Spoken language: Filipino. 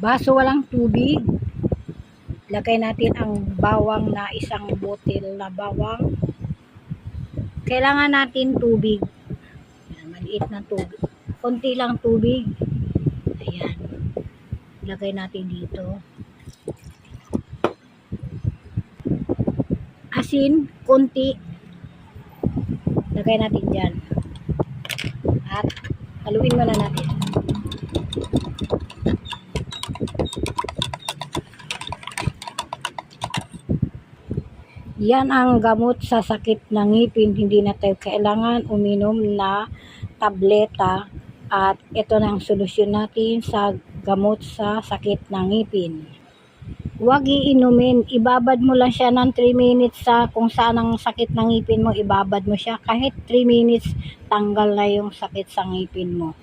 baso walang tubig. Lagay natin ang bawang na isang botel na bawang. Kailangan natin tubig. Ayan, maliit na tubig. Konti lang tubig. Ayan. Lagay natin dito. Asin, konti. Lagay natin dyan. At haluin muna natin. Yan ang gamot sa sakit ng ngipin. Hindi na tayo kailangan uminom na tableta. At ito na ang solusyon natin sa gamot sa sakit ng ngipin. Huwag iinumin. Ibabad mo lang siya ng 3 minutes sa kung saan ang sakit ng ngipin mo. Ibabad mo siya. Kahit 3 minutes, tanggal na yung sakit sa ngipin mo.